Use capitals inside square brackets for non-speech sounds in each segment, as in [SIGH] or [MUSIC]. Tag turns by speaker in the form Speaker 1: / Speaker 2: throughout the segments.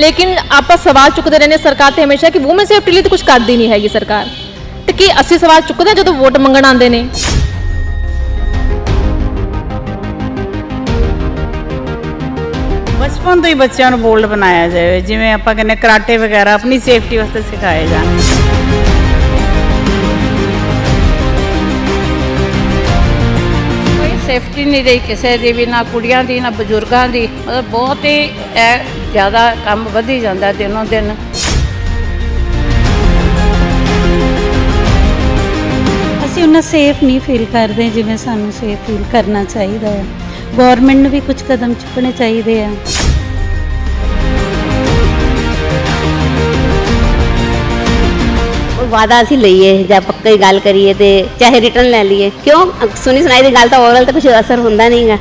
Speaker 1: ਲੇਕਿਨ ਆਪਾਂ ਸਵਾਲ ਚੁੱਕਦੇ ਰਹਿੰਦੇ ਸਰਕਾਰ ਤੇ ਹਮੇਸ਼ਾ ਕਿ ਔਮਨ ਸੇਫਟੀ ਲਈ ਤਾਂ ਕੁਝ ਕਰਦੀ ਨਹੀਂ ਹੈਗੀ ਸਰਕਾਰ। ਤੇ ਕੀ ਅਸੀਂ ਸਵਾਲ ਚੁੱਕਦੇ ਹਾਂ ਜਦੋਂ ਵੋਟ ਮੰਗਣ ਆਉਂਦੇ ਨੇ?
Speaker 2: ਬਚਪਨ ਤੋਂ ਹੀ ਬੱਚਿਆਂ ਨੂੰ ਬੋਲਡ ਬਣਾਇਆ ਜਾਵੇ ਜਿਵੇਂ ਆਪਾਂ ਕਹਿੰਦੇ ਕਰਾਟੇ ਵਗੈਰਾ ਆਪਣੀ ਸੇਫਟੀ ਵਾਸਤੇ ਸਿਖਾਏ ਜਾਣ।
Speaker 3: ਕੋਈ ਸੇਫਟੀ ਨਹੀਂ ਰਹੀ ਕਿਸੇ ਦੀ ਵੀ ਨਾ ਕੁੜੀਆਂ ਦੀ ਨਾ ਬਜ਼ੁਰਗਾਂ ਦੀ। ਮਤਲਬ ਬਹੁਤ ਹੀ ਜ਼ਿਆਦਾ ਕੰਮ ਵਧੀ ਜਾਂਦਾ ਦਿਨੋਂ ਦਿਨ।
Speaker 4: ਅਸੀਂ ਉਹਨਾਂ ਸੇਫ ਨਹੀਂ ਫੀਲ ਕਰਦੇ ਜਿਵੇਂ ਸਾਨੂੰ ਸੇਫ ਫੀਲ ਕਰਨਾ ਚਾਹੀਦਾ ਹੈ। ਗਵਰਨਮੈਂਟ ਨੂੰ ਵੀ ਕੁਝ ਕਦਮ ਚੁੱਕਣੇ ਚਾਹੀਦੇ ਆ।
Speaker 5: ਵਾਦਾ ਅਸੀਂ ਲਈਏ ਜਾਂ ਪੱਕੀ ਗੱਲ ਕਰੀਏ ਤੇ ਚਾਹੇ ਰਿਟਰਨ ਲੈ ਲਈਏ। ਕਿਉਂ? ਸੁਣੀ ਸੁਣਾਈ ਦੀ ਗੱਲ ਤਾਂ ਓਰਲ ਤੇ ਕੁਝ ਅਸਰ ਹੁੰਦਾ ਨਹੀਂਗਾ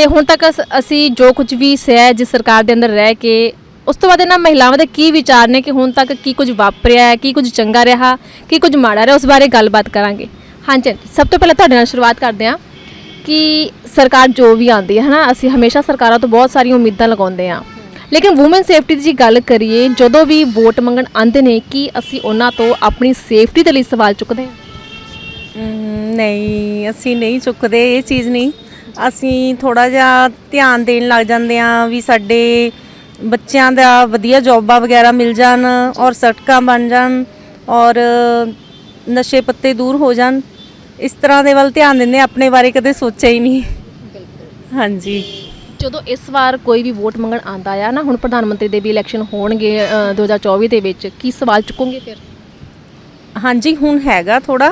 Speaker 1: ਤੇ ਹੁਣ ਤੱਕ ਅਸ- ਅਸੀਂ ਜੋ ਕੁਝ ਵੀ ਸਹਿ ਜਿਸ ਸਰਕਾਰ ਦੇ ਅੰਦਰ ਰਹਿ ਕੇ ਉਸ ਤੋਂ ਬਾਅਦ ਇਹਨਾਂ ਮਹਿਲਾਵਾਂ ਦੇ ਕੀ ਵਿਚਾਰ ਨੇ ਕਿ ਹੁਣ ਤੱਕ ਕੀ ਕੁਝ ਵਾਪਰਿਆ ਹੈ ਕੀ ਕੁਝ ਚੰਗਾ ਰਿਹਾ ਕੀ ਕੁਝ ਮਾੜਾ ਰਿਹਾ ਉਸ ਬਾਰੇ ਗੱਲਬਾਤ ਕਰਾਂਗੇ। ਹਾਂਜੀ ਆਂਟੀ, ਸਭ ਤੋਂ ਪਹਿਲਾਂ ਤੁਹਾਡੇ ਨਾਲ ਸ਼ੁਰੂਆਤ ਕਰਦੇ ਹਾਂ ਕਿ ਸਰਕਾਰ ਜੋ ਵੀ ਆਉਂਦੀ ਹੈ ਹਨਾ ਅਸੀਂ ਹਮੇਸ਼ਾ ਸਰਕਾਰਾਂ ਤੋਂ ਬਹੁਤ ਸਾਰੀਆਂ ਉਮੀਦਾਂ ਲਗਾਉਂਦੇ ਹਾਂ। ਲੇਕਿਨ ਔਮਨ ਸੇਫਟੀ ਦੀ ਜੇ ਗੱਲ ਕਰੀਏ ਜਦੋਂ ਵੀ ਵੋਟ ਮੰਗਣ ਆਉਂਦੇ ਨੇ ਕੀ ਅਸੀਂ ਉਹਨਾਂ ਤੋਂ ਆਪਣੀ ਸੇਫਟੀ ਦੇ ਲਈ ਸਵਾਲ ਚੁੱਕਦੇ ਹਾਂ?
Speaker 6: ਨਹੀਂ ਅਸੀਂ ਨਹੀਂ ਚੁੱਕਦੇ ਇਹ ਚੀਜ਼ ਨਹੀਂ। ਅਸੀਂ ਥੋੜਾ ਜਿਹਾ ਧਿਆਨ ਦੇਣ ਲੱਗ ਜਾਂਦੇ ਆ ਵੀ ਸਾਡੇ ਬੱਚਿਆਂ ਦਾ ਵਧੀਆ ਜੌਬਾਂ ਵਗੈਰਾ ਮਿਲ ਜਾਣ ਔਰ ਸੜਕਾਂ ਬਣ ਜਾਣ ਔਰ ਨਸ਼ੇ ਪੱਤੇ ਦੂਰ ਹੋ ਜਾਣ ਇਸ ਤਰ੍ਹਾਂ ਦੇ ਵੱਲ ਧਿਆਨ ਦਿੰਦੇ ਆਪਣੇ ਬਾਰੇ ਕਦੇ ਸੋਚਿਆ ਹੀ ਨਹੀਂ। ਹਾਂਜੀ।
Speaker 1: ਜਦੋਂ ਇਸ ਵਾਰ ਕੋਈ ਵੀ ਵੋਟ ਮੰਗਣ ਆਂਦਾ ਆ ਨਾ ਹੁਣ ਪ੍ਰਧਾਨ ਮੰਤਰੀ ਦੇ ਵੀ ਇਲੈਕਸ਼ਨ ਹੋਣਗੇ ਅ, 2024 ਦੇ ਵਿੱਚ ਕੀ ਸਵਾਲ ਚੁੱਕੋਗੇ ਫਿਰ?
Speaker 6: ਹਾਂਜੀ ਹੁਣ ਹੈਗਾ ਥੋੜਾ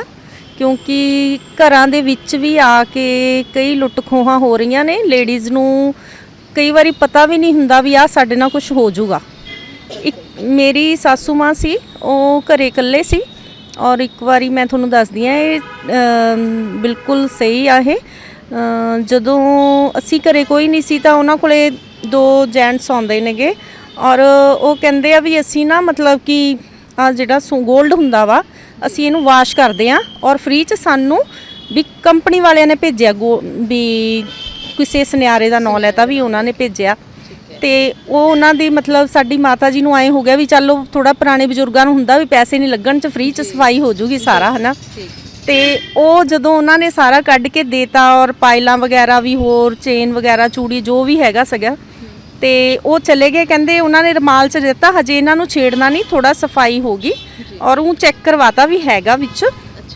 Speaker 6: ਕਿਉਂਕਿ ਘਰਾਂ ਦੇ ਵਿੱਚ ਵੀ ਆ ਕੇ ਕਈ ਲੁੱਟ ਖੋਹਾਂ ਹੋ ਰਹੀਆਂ ਨੇ। ਲੇਡੀਜ਼ ਨੂੰ ਕਈ ਵਾਰੀ ਪਤਾ ਵੀ ਨਹੀਂ ਹੁੰਦਾ ਵੀ ਆ ਸਾਡੇ ਨਾਲ ਕੁਝ ਹੋ ਜਾਊਗਾ। ਇੱਕ ਮੇਰੀ ਸਾਸੂ ਮਾਂ ਸੀ ਉਹ ਘਰੇ ਇਕੱਲੇ ਸੀ ਔਰ ਇੱਕ ਵਾਰੀ ਮੈਂ ਤੁਹਾਨੂੰ ਦੱਸਦੀ ਆ ਇਹ ਅਮ, ਬਿਲਕੁਲ ਸਹੀ ਆ ਇਹ। ਅਮ, ਜਦੋਂ ਅਸੀਂ ਘਰੇ ਕੋਈ ਨਹੀਂ ਸੀ ਤਾਂ ਉਹਨਾਂ ਕੋਲੇ ਦੋ ਜੈਂਟਸ ਆਉਂਦੇ ਨੇਗੇ ਔਰ ਉਹ ਕਹਿੰਦੇ ਆ ਵੀ ਅਸੀਂ ਨਾ ਮਤਲਬ ਕਿ ਆ ਜਿਹੜਾ ਸੋ 골ਡ ਹੁੰਦਾ ਵਾ ਅਸੀਂ ਇਹਨੂੰ ਵਾਸ਼ ਕਰਦੇ ਆ ਔਰ ਫ੍ਰੀ ਚ ਸਾਨੂੰ ਵੀ ਕੰਪਨੀ ਵਾਲਿਆਂ ਨੇ ਭੇਜਿਆ ਗੋ- ਵੀ ਕਿਸੇ ਸੁਨਿਆਰੇ ਦਾ ਨਾਂ ਲੈਤਾ ਵੀ ਉਹਨਾਂ ਨੇ ਭੇਜਿਆ। ਤੇ ਉਹ ਉਹਨਾਂ ਦੀ ਮਤਲਬ ਸਾਡੀ ਮਾਤਾ ਜੀ ਨੂੰ ਆਏ ਹੋ ਗਿਆ ਵੀ ਚਲੋ ਥੋੜਾ ਪੁਰਾਣੇ ਬਜ਼ੁਰਗਾਂ ਨੂੰ ਹੁੰਦਾ ਵੀ ਪੈਸੇ ਨਹੀਂ ਲੱਗਣ ਚ ਫ੍ਰੀ ਚ ਸਫ਼ਾਈ ਹੋ ਜੂਗੀ ਸਾਰਾ ਹਨਾ? ਤੇ ਉਹ ਜਦੋਂ ਉਹਨਾਂ ਨੇ ਸਾਰਾ ਕੱਢ ਕੇ ਦੇਤਾ ਔਰ ਪਾਇਲਾਂ ਵਗੈਰਾ ਵੀ ਹੋਰ ਚੇਨ ਵਗੈਰਾ ਚੂੜੀ ਜੋ ਵੀ ਹੈਗਾ ਸਗਾ ਤੇ ਉਹ ਚਲੇ ਗਏ ਕਹਿੰਦੇ ਉਹਨਾਂ ਨੇ ਰਮਾਲ ਚ ਦਿੱਤਾ ਹਜੇ ਇਹਨਾਂ ਨੂੰ ਛੇੜਨਾ ਨਹੀਂ ਥੋੜਾ ਸਫ਼ਾਈ ਹੋਗੀ ਔਰ ਉਹ ਚੈੱਕ ਕਰਵਾਤਾ ਵੀ ਹੈਗਾ ਵਿੱਚ।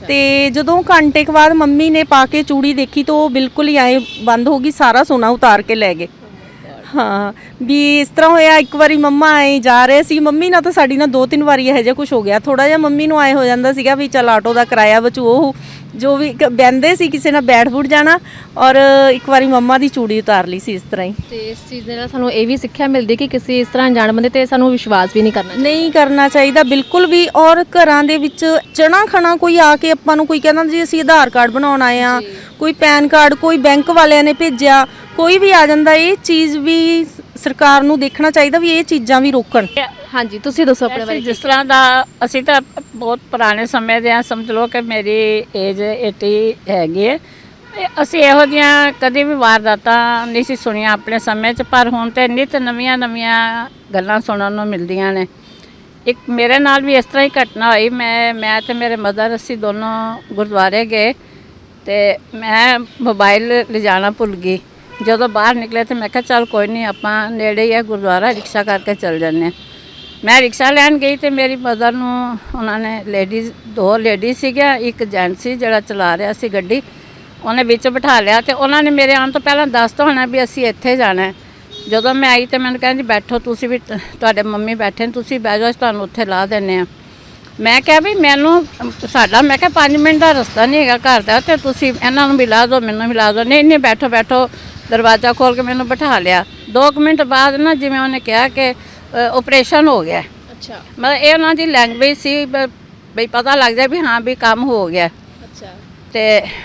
Speaker 6: ਤੇ ਜਦੋਂ ਘੰਟੇ ਕੁ ਬਾਅਦ ਮੰਮੀ ਨੇ ਪਾ ਕੇ ਚੂੜੀ ਦੇਖੀ ਤਾਂ ਉਹ ਬਿਲਕੁਲ ਹੀ ਐ ਬੰਦ ਹੋ ਗਈ ਸਾਰਾ ਸੋਨਾ ਉਤਾਰ ਕੇ ਲੈ ਗਏ। ਹਾਂ ਵੀ ਇਸ ਤਰ੍ਹਾਂ ਹੋਇਆ ਇੱਕ ਵਾਰੀ ਮੰਮਾ ਆਏ ਜਾ ਰਹੇ ਸੀ। ਮੰਮੀ ਨਾਲ ਤਾਂ ਸਾਡੀ ਨਾਲ ਦੋ ਤਿੰਨ ਵਾਰੀ ਇਹੋ ਜਿਹਾ ਕੁਝ ਹੋ ਗਿਆ। ਥੋੜਾ ਜਿਹਾ ਮੰਮੀ ਨੂੰ ਆਏ ਹੋ ਜਾਂਦਾ ਸੀਗਾ ਵੀ ਚਲ ਆਟੋ ਦਾ ਕਿਰਾਇਆ ਬਚੂ ਉਹ। ਜੋ ਵੀ ਕ- ਬਹਿੰਦੇ ਸੀ ਕਿਸੇ ਨਾਲ ਬੈਠ ਬੁੱਠ ਜਾਣਾ ਔਰ ਇੱਕ ਵਾਰੀ ਮੰਮਾ ਦੀ ਚੂੜੀ ਉਤਾਰ ਲਈ ਸੀ ਇਸ ਤਰ੍ਹਾਂ ਹੀ।
Speaker 1: ਤੇ ਇਸ ਚੀਜ਼ ਦੇ ਨਾਲ ਸਾਨੂੰ ਇਹ ਵੀ ਸਿੱਖਿਆ ਮਿਲਦੀ ਕਿ ਕਿਸੇ ਇਸ ਤਰ੍ਹਾਂ ਅਣਜਾਣ ਬੰਦੇ ਤੇ ਸਾਨੂੰ ਵਿਸ਼ਵਾਸ ਵੀ ਨਹੀਂ ਕਰਨਾ
Speaker 6: ਨਹੀਂ ਕਰਨਾ ਚਾਹੀਦਾ ਬਿਲਕੁਲ ਵੀ। ਔਰ ਘਰਾਂ ਦੇ ਵਿੱਚ ਚਣਾ ਖਣਾ ਕੋਈ ਆ ਕੇ ਆਪਾਂ ਨੂੰ ਕੋਈ ਕਹਿੰਦਾ ਜੀ ਅਸੀਂ ਆਧਾਰ ਕਾਰਡ ਬਣਾਉਣ ਆਏ ਆ ਕੋਈ ਪੈਨ ਕਾਰਡ ਕੋਈ ਬੈਂਕ ਵਾਲਿਆਂ ਨੇ ਭੇਜਿਆ ਕੋਈ ਵੀ ਆ ਜਾਂਦਾ ਇਹ ਚੀਜ਼ ਵੀ ਸਰਕਾਰ ਨੂੰ ਦੇਖਣਾ ਚਾਹੀਦਾ ਵੀ ਇਹ ਚੀਜ਼ਾਂ ਵੀ ਰੋਕਣ।
Speaker 1: ਹਾਂਜੀ ਤੁਸੀਂ ਦੱਸੋ ਆਪਣੇ ਬਾਰੇ
Speaker 3: ਜਿਸ ਤਰ੍ਹਾਂ ਦਾ ਅਸੀਂ ਤਾਂ ਬਹੁਤ ਪੁਰਾਣੇ ਸਮੇਂ ਦੇ ਆ ਸਮਝ ਲਓ ਕਿ ਮੇਰੀ ਏਜ 80 ਹੈਗੀ ਹੈ। ਅਸੀਂ ਇਹੋ ਜਿਹੀਆਂ ਕਦੇ ਵੀ ਵਾਰਦਾਤਾਂ ਨਹੀਂ ਸੀ ਸੁਣੀਆਂ ਆਪਣੇ ਸਮੇਂ 'ਚ ਪਰ ਹੁਣ ਤੇ ਨਿਤ ਨਵੀਆਂ ਨਵੀਆਂ ਗੱਲਾਂ ਸੁਣਨ ਨੂੰ ਮਿਲਦੀਆਂ ਨੇ। ਇੱਕ ਮੇਰੇ ਨਾਲ ਵੀ ਇਸ ਤਰ੍ਹਾਂ ਹੀ ਘਟਨਾ ਹੋਈ। ਮੈਂ ਮੈਂ ਤੇ ਮੇਰੇ ਮਦਰ ਅਸੀਂ ਦੋਨੋਂ ਗੁਰਦੁਆਰੇ ਗਏ ਤੇ ਮੈਂ ਮੋਬਾਈਲ ਲਿਜਾਣਾ ਭੁੱਲ ਗਈ। ਜਦੋਂ ਬਾਹਰ ਨਿਕਲੇ ਤੇ ਮੈਂ ਕਿਹਾ, ਚੱਲ ਕੋਈ ਨਹੀਂ ਆਪਾਂ ਨੇੜੇ ਹੀ ਹੈ ਗੁਰਦੁਆਰਾ, ਰਿਕਸ਼ਾ ਕਰਕੇ ਚੱਲ ਜਾਂਦੇ ਹਾਂ। ਮੈਂ ਰਿਕਸ਼ਾ ਲੈਣ ਗਈ ਤੇ ਮੇਰੀ ਮਦਰ ਨੂੰ ਉਹਨਾਂ ਨੇ ਲੇਡੀਜ਼ ਦੋ ਲੇਡੀਜ਼ ਸੀਗੀਆਂ, ਇੱਕ ਜੈਂਟ ਸੀ ਜਿਹੜਾ ਚਲਾ ਰਿਹਾ ਸੀ ਗੱਡੀ। ਉਹਨੇ ਵਿੱਚ ਬਿਠਾ ਲਿਆ ਤੇ ਉਹਨਾਂ ਨੇ ਮੇਰੇ ਆਉਣ ਤੋਂ ਪਹਿਲਾਂ ਦੱਸ ਦੱਸਤਾ ਹੋਣਾ ਵੀ ਅਸੀਂ ਇੱਥੇ ਜਾਣਾ ਹੈ। ਜਦੋਂ ਮੈਂ ਆਈ ਤੇ ਮੈਨੂੰ ਕਹਿੰਦੀ, ਬੈਠੋ, ਤੁਸੀਂ ਵੀ, ਤੁਹਾਡੇ ਮੰਮੀ ਬੈਠੇ ਨੇ, ਤੁਸੀਂ ਬਹਿ ਜਾਓ, ਅਸੀਂ ਤੁਹਾਨੂੰ ਉੱਥੇ ਲਾ ਦਿੰਨੇ ਆ ਮੈਂ ਕਿਹਾ ਵੀ ਮੈਨੂੰ, ਸਾਡਾ, ਮੈਂ ਕਿਹਾ 5 ਮਿੰਟ ਦਾ ਰਸਤਾ ਨਹੀਂ ਹੈਗਾ ਘਰ ਦਾ ਤੇ ਤੁਸੀਂ ਇਹਨਾਂ ਨੂੰ ਵੀ ਲਾ ਦਿਓ, ਮੈਨੂੰ ਵੀ ਲਾ ਦਿਓ। ਨਹੀਂ ਨਹੀਂ, ਬੈਠੋ ਬੈਠੋ ਦਰਵਾਜ਼ਾ ਖੋਲ ਕੇ ਮੈਨੂੰ ਬਿਠਾ ਲਿਆ। 2 ਮਿੰਟ ਬਾਅਦ ਨਾ ਜਿਵੇਂ ਉਹਨੇ ਕਿਹਾ ਕਿ ਆਪਰੇਸ਼ਨ ਹੋ ਗਿਆ।
Speaker 1: ਅੱਛਾ।
Speaker 3: ਮਤਲਬ ਇਹ ਉਹਨਾਂ ਦੀ ਲੈਂਗੁਏਜ ਸੀ ਬਈ ਪਤਾ ਲੱਗ ਜਾਏ ਵੀ ਹਾਂ ਵੀ ਕੰਮ ਹੋ ਗਿਆ।
Speaker 1: ਅੱਛਾ।
Speaker 3: ਤੇ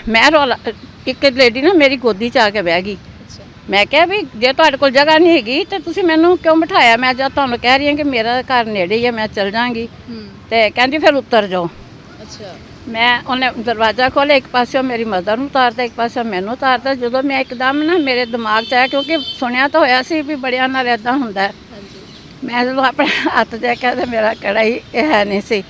Speaker 3: ਮੈਂ ਰੌਲਾ ਇੱਕ ਲੇਡੀ ਨਾ ਮੇਰੀ ਗੋਦੀ 'ਚ ਆ ਕੇ ਬਹਿ ਗਈ। ਮੈਂ ਕਿਹਾ ਵੀ ਜੇ ਤੁਹਾਡੇ ਕੋਲ ਜਗ੍ਹਾ ਨਹੀਂ ਹੈਗੀ ਤੇ ਤੁਸੀਂ ਮੈਨੂੰ ਕਿਉਂ ਬਿਠਾਇਆ? ਮੈਂ ਜਦ ਤੁਹਾਨੂੰ ਕਹਿ ਰਹੀ ਹਾਂ ਕਿ ਮੇਰਾ ਘਰ ਨੇੜੇ ਹੀ ਹੈ ਮੈਂ ਚੱਲ ਜਾਾਂਗੀ। ਤੇ ਕਹਿੰਦੀ ਫਿਰ ਉੱਤਰ ਜਾਓ।
Speaker 1: ਅੱਛਾ।
Speaker 3: ਮੈਂ ਉਹਨੇ ਦਰਵਾਜ਼ਾ ਖੋਲ੍ਹਿਆ ਇੱਕ ਪਾਸੇ ਮੇਰੀ ਮਦਰ ਨੂੰ ਤਾਰਦਾ ਇੱਕ ਪਾਸੇ ਮੈਨੂੰ ਤਾਰਦਾ। ਜਦੋਂ ਮੈਂ ਇੱਕਦਮ ਨਾ ਮੇਰੇ ਦਿਮਾਗ 'ਚ ਆਇਆ ਕਿਉਂਕਿ ਸੁਣਿਆ ਤਾਂ ਹੋਇਆ ਸੀ ਵੀ ਬੜਿਆਂ ਨਾਲ ਇਦਾਂ ਹੁੰਦਾ ਹੈ। ਮੈਂ ਜਦੋਂ ਆਪਣੇ ਹੱਥ ਦੇਖਿਆ ਤੇ ਮੇਰਾ ਕੜਾਈ ਇਹ ਹੈ ਨਹੀਂ ਸੀ।